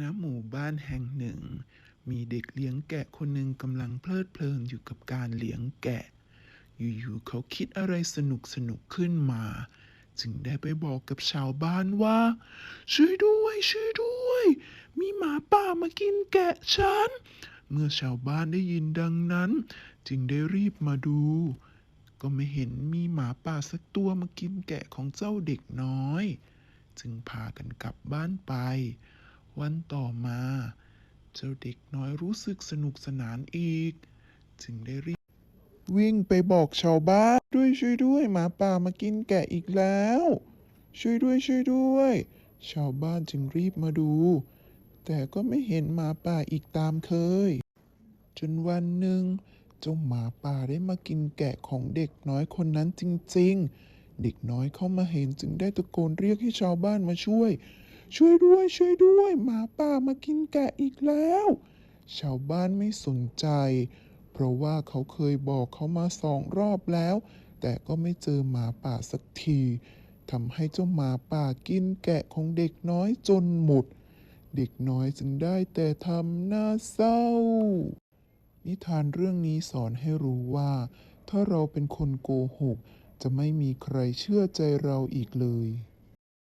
ณหมู่บ้านแห่งหนึ่ง มีเด็กเลี้ยงแกะคนหนึ่งกำลังเพลิดเพลินอยู่กับการเลี้ยงแกะ อยู่ๆเขาคิดอะไรสนุกสนุกขึ้นมา จึงได้ไปบอกกับชาวบ้านว่า ช่วยด้วย ช่วยด้วย มีหมาป่ามากินแกะฉัน เมื่อชาวบ้านได้ยินดังนั้น จึงได้รีบมาดู ก็ไม่เห็นมีหมาป่าสักตัวมากินแกะของเจ้าเด็กน้อย จึงพากันกลับบ้านไป วันต่อมา เจ้าเด็กน้อยรู้สึกสนุกสนานอีก จึงได้รีบวิ่งไปบอกชาวบ้านด้วยช่วยด้วยหมาป่ามากินแกะอีกแล้ว ช่วยด้วยช่วยด้วย ชาวบ้านจึงรีบมาดู แต่ก็ไม่เห็นหมาป่าอีกตามเคย จนวันหนึ่งเจ้าหมาป่าได้มากินแกะของเด็กน้อยคนนั้นจริง ๆ เด็กน้อยเข้ามาเห็นจึงได้ตะโกนเรียกให้ชาวบ้านมาช่วย ช่วยด้วยช่วยด้วยหมาป่ามากินแกะอีกแล้ว ชาวบ้านไม่สนใจ เพราะว่าเขาเคยบอกเขามาสองรอบแล้ว แต่ก็ไม่เจอหมาป่าสักทีทำให้เจ้าหมาป่ากินแกะของเด็กน้อยจนหมด เด็กน้อยจึงได้แต่ทำหน้าเศร้า นิทานเรื่องนี้สอนให้รู้ว่า ถ้าเราเป็นคนโกหก จะไม่มีใครเชื่อใจเราอีกเลย